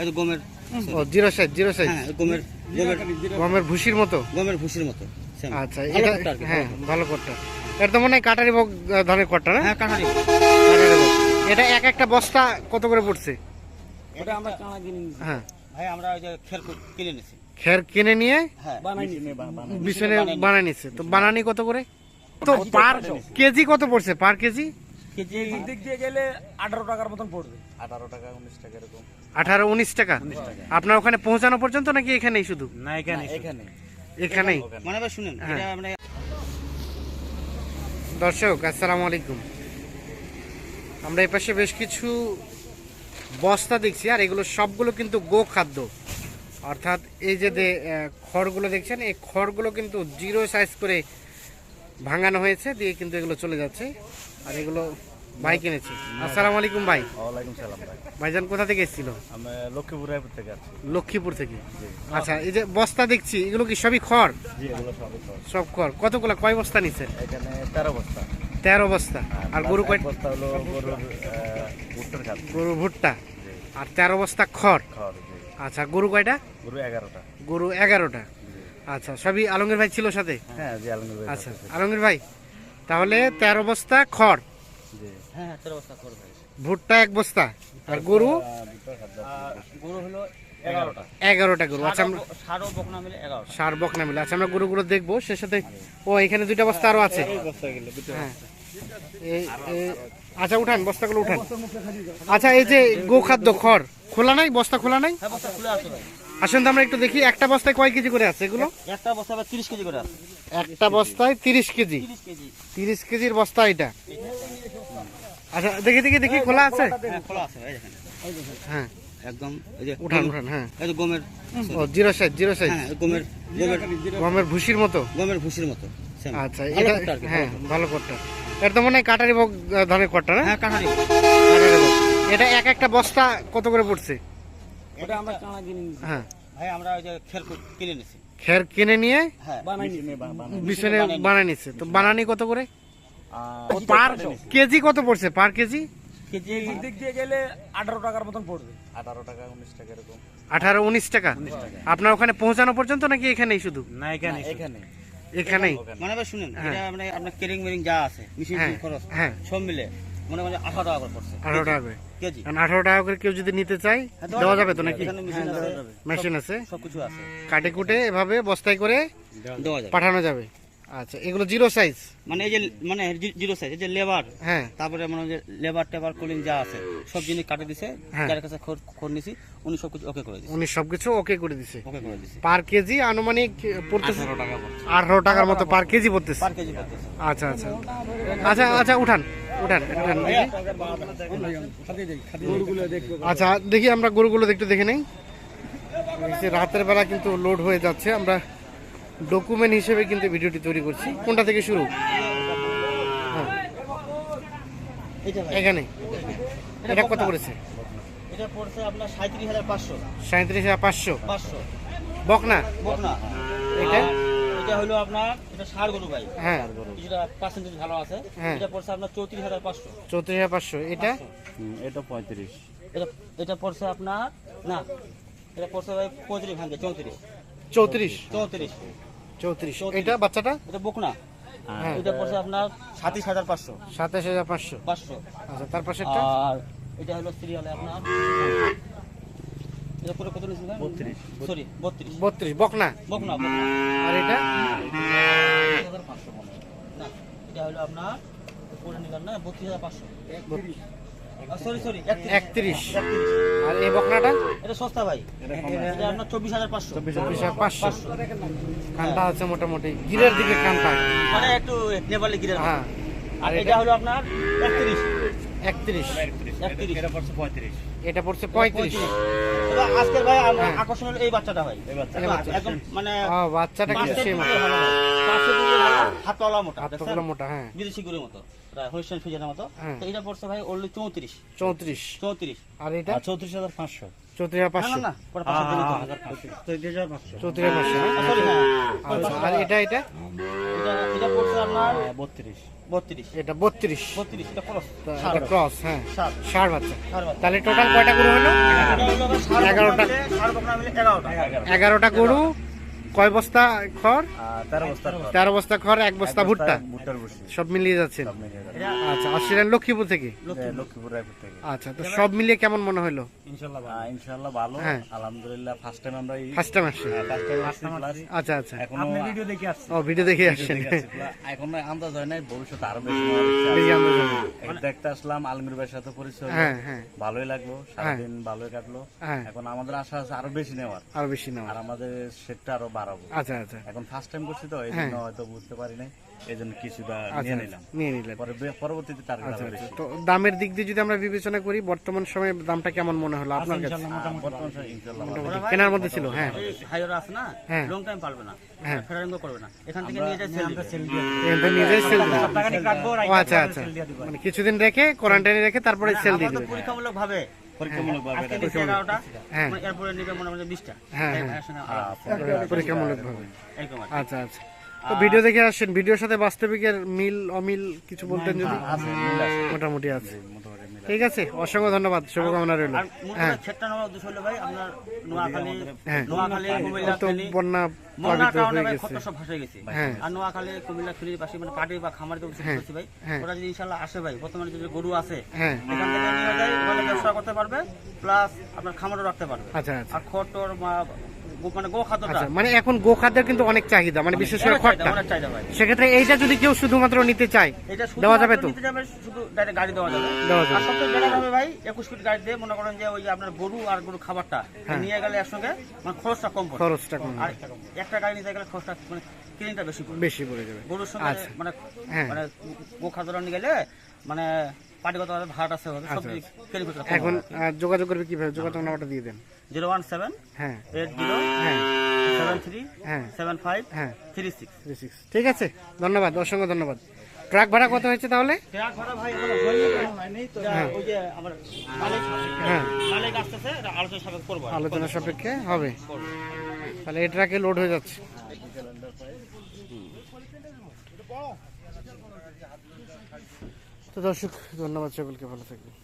এই গমের ও জিরো সাইজ জিরো সাইজ। হ্যাঁ গমের গমের গমের ভুসির মতো? গমের ভুসির মতো আচ্ছা এটা হ্যাঁ ভালো তো মনে হয় কাটারি না? হ্যাঁ কাটারি। এক একটা বস্তা কত করে পড়ছে? ওটা আমরা কানা কিনে হ্যাঁ। ভাই আমরা ওই যে খের কিনে নিছি খের কিনে নিয়ে হ্যাঁ। বিছনে বানিয়ে নিচ্ছে তো বানানি কত করে? তো পার কেজি কত পড়ছে? পার কেজি? কেজি দিক দিয়ে গেলে আঠারো টাকার মতন পড়বে। আঠারো টাকা উনিশ টাকা এরকম। আঠারো উনিশ টাকা? আপনার ওখানে পৌঁছানো পর্যন্ত নাকি এখানেই শুধু? না এখানে এখানে এখানেই। মানে শুনেন। এটা দর্শক আসসালামু আলাইকুম। আমরা এই পাশে বেশ কিছু বস্তা দেখছি আর এগুলো সবগুলো কিন্তু গো খাদ্য অর্থাৎ এই যে খড়গুলো দেখছেন এই খড়গুলো কিন্তু জিরো সাইজ করে ভাঙানো হয়েছে দিয়ে কিন্তু এগুলো চলে যাচ্ছে। আর এগুলো ভাই কিনেছে। আসসালামু আলাইকুম ভাই। ওয়ালাইকুম সালাম ভাই। ভাইজান কোথা থেকে এসেছিল? আমি লক্ষ্মীপুর রায়পুর থেকে আছি লক্ষ্মীপুর থেকে? আচ্ছা এই যে বস্তা দেখছি এগুলো কি সবই খড়? জি এগুলো সবই খরচ। সব খড়। কতগুলো কয় বস্তা নিছেন এখানে তেরো বস্তা। তেরো বস্তা। আর গরু কয় বস্তা হলো গরুর ভুট্টার খাদ্য। গরু ভুট্টা। আর তেরো বস্তা খড়? খড় জি। আচ্ছা গরু কয়টা? গরু এগারোটা। গরু এগারোটা। আচ্ছা সবই আলমগীর ভাই ছিল সাথে? হ্যাঁ জি আলমগীর ভাই আচ্ছা আলমগীর ভাই তাহলে তেরো বস্তা খড়। হ্যাঁ তেরো বস্তা খড় ভাই ভুট্টা এক বস্তা। আর গরু? হলো এগারোটা। গরু। আচ্ছা আমরা বকনা মিলে না মিলে। আচ্ছা আমরা গরুগুলো দেখব। সে সাথে ও এখানে দুইটা বস্তা আরও আছে। বস্তা গেলে দুটো হ্যাঁ। আচ্ছা উঠান বস্তাগুলো উঠান। আচ্ছা এই যে গোখাদ্য খড় খোলা নাই? বস্তা খোলা নাই? আসেন তো আমরা একটু দেখি একটা বস্তায় কয় কেজি করে আছে এগুলো? একটা বস্তা আবার তিরিশ কেজি করে আছে। একটা বস্তায় তিরিশ কেজি। তিরিশ কেজি। তিরিশ কেজির বস্তা এটা? আচ্ছা দেখি দেখি দেখি খোলা আছে? হ্যাঁ খোলা আছে হ্যাঁ। একদম এই যে উঠান উঠান হ্যাঁ। এই যে গমের ও জিরো সাইজ জিরো সাইজ। হ্যাঁ গমের গমের গমের ভুসির মতো? গমের ভুসির মতো আচ্ছা এটা হ্যাঁ ভালো কোট। ভালো কোটটা। এটা তো মনে হয় কাটারি বক ধরনের কোটটা না? হ্যাঁ কাটারি। এটা এক একটা বস্তা কত করে পড়ছে? ওটা আমরা কানা কিনে নিছি। হ্যাঁ। ভাই আমরা ওই যে খের কিনে নিছি। খের কিনে নিয়ে হ্যাঁ। নিচ্ছে তো বানানি কত করে? পার কেজি কত পড়ছে? পার কেজি? কেজি দিক দিয়ে গেলে আঠারো টাকার মতন পড়বে। আঠারো টাকা উনিশ টাকা এরকম। আঠারো উনিশ টাকা? আপনার ওখানে পৌঁছানো পর্যন্ত নাকি এখানেই শুধু? না এখানে এখানে এখানেই। মানে শুনেন হ্যাঁ। এটা আপনার কেরিং মেরিং যা আছে হ্যাঁ খরচ হ্যাঁ। সব মিলে। মনে মানে আঠারো টাকা করে পড়ছে। আঠারো টাকা করে? কেজি। আঠারো টাকা করে কেউ যদি নিতে চায় হ্যাঁ, দেওয়া যাবে। তো নাকি? মেশিন আছে। মেশিন আছে। সবকিছু আছে। কাটে কুটে এভাবে বস্তায় করে দেওয়া যাবে। পাঠানো যাবে। আচ্ছা এগুলো জিরো সাইজ মানে এই যে মানে জিরো সাইজ এই যে লেবার হ্যাঁ। তারপরে মানে যে লেবার টেবার কুলিং যা আছে সব জিনিস কাটে দিছে। হ্যাঁ। যার কাছে খোর খোর নিছি উনি সবকিছু ওকে করে দিছে। উনি ওকে করে দিছে। ওকে করে দিছে। পার কেজি আনুমানিক পড়তেছে টাকা টাকার মতো পার কেজি পড়তেছে। পার কেজি পড়তেছে। আচ্ছা আচ্ছা আচ্ছা। আচ্ছা উঠান। উঠান উঠান আচ্ছা দেখি আমরা গরুগুলো একটু দেখে নেই। রাতের বেলা কিন্তু লোড হয়ে যাচ্ছে। আমরা ডকুমেন্ট হিসেবে কিন্তু ভিডিওটি তৈরি করছি। কোনটা থেকে শুরু? হ্যাঁ। এখানে। এটা কত করেছে সাঁত্রিশ হাজার পাঁচশো। বকনা? বকনা। এটা? আর এটা হলো আপনার এটা ষাড় গরু ভাই। হ্যাঁ। কিছুটা পার্সেন্টেজ ভালো আছে। এটা পড়ছে আপনার চৌত্রিশ হাজার পাঁচশো। চৌত্রিশ হাজার পাঁচশো। এটা? এটা পঁয়ত্রিশ। এটা এটা পড়ছে আপনার না এটা পড়ছে ভাই পঁয়ত্রিশ ভাঙে চৌত্রিশ। চৌত্রিশ। চৌত্রিশ। চৌত্রিশ। এটা বাচ্চাটা? এটা বকনা। হ্যাঁ। এটা পড়ছে আপনার সাতাশ হাজার পাঁচশো। সাতাশ হাজার পাঁচশো। পাঁচশো। আচ্ছা তার আর এটা হলো সিরিয়ালে আপনার এটা পুরো কত নিয়েছিল বত্রিশ। বকনা? বকনা আর এটা? হয়। হলো আপনার বত্রিশ হাজার পাঁচশো। সরি সরি একত্রিশ। আর এই বকনাটা? এটা সস্তা ভাই। এটা আপনার চব্বিশ হাজার পাঁচশো। চব্বিশ হাজার পাঁচশো। কানটা আছে মোটামুটি। গিরের দিকে কানটা মানে একটু নেপালে গিরে হ্যাঁ। আর এটা হলো আপনার একত্রিশ। একত্রিশ। একত্রিশ। এটা পড়ছে পঁয়ত্রিশ। এটা পড়ছে পঁয়ত্রিশ। আজকের ভাই আমার। আকর্ষণ হলো এই বাচ্চাটা ভাই। এই বাচ্চা। একদম মানে বাচ্চাটা পাঁচের সেম? হাতওয়ালা মোটা দেখছেন? মোটা হ্যাঁ। বিদেশি গরুর মতো। প্রায় হরিস্টান মতো। তো এটা পড়ছে ভাই ওনলি চৌত্রিশ। চৌত্রিশ। চৌত্রিশ। আর এটা? চৌত্রিশ হাজার পাঁচশো। চৌত্রিশ হাজার পাঁচশো। না না পরে পাঁচশো দিয়ে দিতে হবে। চৌত্রিশ হাজার পাঁচশো। চৌত্রিশ হাজার পাঁচশো? আহ, sorry, আর এটা এটা? এটা এটা পড়ছে আপনার বত্রিশ। বত্রিশ। এটা বত্রিশ। বত্রিশ এটা খরচ এটা ক্রস হ্যাঁ। ষাট বাচ্চা। তাহলে টোটাল কয়টা গরু হলো? এগারোটা। এগারোটা গরু। কয় বস্তা খড়? তেরো বস্তা খড়। এক বস্তা ভুট্টা? সব মিলিয়ে যাচ্ছেন আচ্ছা লক্ষ্মীপুর থেকে? লক্ষ্মীপুর থেকে। আচ্ছা তো সব মিলিয়ে কেমন মনে হলো? ইনশাল্লাহ ভালো। হ্যাঁ। আলহামদুলিল্লাহ ফার্স্ট টাইম আমরা ফার্স্ট টাইম আসছে। ফার্স্ট টাইম আসছি আচ্ছা আচ্ছা। এখনও ভিডিও দেখে আসছি ও ভিডিও দেখে আসছেন। এখনও আন্দাজ হয় নাই ভবিষ্যতে আরও বেশি নেওয়ার ইচ্ছা আছে। বেশি আন্দাজ হবে। এই দেখতে আসলাম আলমির ভাইয়ের সাথে পরিচয়। হ্যাঁ হ্যাঁ। ভালোই লাগল সারাদিন ভালোই কাটলো। হ্যাঁ। এখন আমাদের আশা আছে আরও বেশি নেওয়ার। আরও বেশি নেওয়া আর আমাদের সেটটা আরও বাড়াবো। আচ্ছা আচ্ছা। এখন ফার্স্ট টাইম করছি তো এই হ্যাঁ। জন্য হয়তো বুঝতে পারি নাই। এই জন্য কিছুটা আচ্ছা নিয়ে নিলাম। নিয়ে নিলেন। পরে পরবর্তীতে টার্গেট আচ্ছা আরও আচ্ছা। বেশি। তো দামের দিক দিয়ে যদি আমরা বিবেচনা করি বর্তমান সময়ে দামটা কেমন মনে হলো আপনার কাছে? বর্তমান সময়ে ইনশাল্লাহ কেনার মধ্যে ছিল হ্যাঁ। আছে না হ্যাঁ। লং টাইম পারবে না। হ্যাঁ। করবে না। এখান থেকে নিয়ে সেল সেল আচ্ছা আচ্ছা। মানে কিছুদিন রেখে কোয়ারেন্টাইনে রেখে তারপরে সেল দিয়ে দিবেন। পরীক্ষামূলক ভাবে এরপরে নিবে মোটামুটি বিশটা। আচ্ছা আচ্ছা। তো ভিডিও দেখে আসছেন। ভিডিওর সাথে বাস্তবিকের মিল অমিল কিছু বলতেন যদি? মোটামুটি আছে। ঠিক আছে অসংখ্য ধন্যবাদ শুভকামনা রইল। আর হ্যাঁ। হ্যাঁ। তো বন্যা হয়ে গেছে। হ্যাঁ। আর নোয়াখালী কুমিল্লা পাশে মানে পাটি বা খামার করছি ভাই। ওরা যদি ইনশাল্লাহ আসে ভাই বর্তমানে যে গরু আছে হ্যাঁ। এখান থেকে নিয়ে যায় ব্যবসা করতে পারবে প্লাস আপনার খামারও রাখতে পারবে। আচ্ছা আচ্ছা। আর খটর বা মানে গো খাদ্যটা আচ্ছা মানে এখন গো খাদ্যের কিন্তু অনেক চাহিদা মানে বিশেষ করে খড়টা সেক্ষেত্রে এইটা যদি কেউ শুধুমাত্র নিতে চায় দেওয়া যাবে তো? নিতে যাবে শুধু ডাইরেক্ট গাড়ি দেওয়া যাবে। দেওয়া যাবে। আর সবচেয়ে হবে ভাই একুশ ফিট গাড়ি দিয়ে মনে করেন যে ওই আপনার গরু আর গরু খাবারটা নিয়ে গেলে একসঙ্গে মানে খরচটা কম পড়ে। খরচটা কম আর একটা গাড়ি নিতে গেলে খরচটা মানে বেশি পড়ে। বেশি পড়ে যাবে। গরুর সঙ্গে আচ্ছা। মানে হ্যাঁ। মানে গো খাদ্য নিয়ে গেলে মানে পাটিগত ভাড়াটা হবে সব করতে আচ্ছা, এখন যোগাযোগ করবে কীভাবে? যোগাযোগ নাম্বারটা দিয়ে দেন। জিরো ওয়ান সেভেন হ্যাঁ। এইট জিরো হ্যাঁ। সেভেন থ্রি হ্যাঁ। সেভেন ফাইভ হ্যাঁ। Three six. Three six. ঠিক আছে। ধন্যবাদ অসংখ্য ধন্যবাদ। ট্রাক ভাড়া কত হয়েছে তাহলে? ট্রাক ভাড়া ভাই তো ওই যে আমার মালিক হ্যাঁ। মালিক আসতেছে আলোচনা সাপেক্ষে করব। আলোচনা সাপেক্ষে হবে। তাহলে এই ট্রাকে লোড হয়ে যাচ্ছে। তো দর্শক ধন্যবাদ সকলকে ভালো থাকবেন।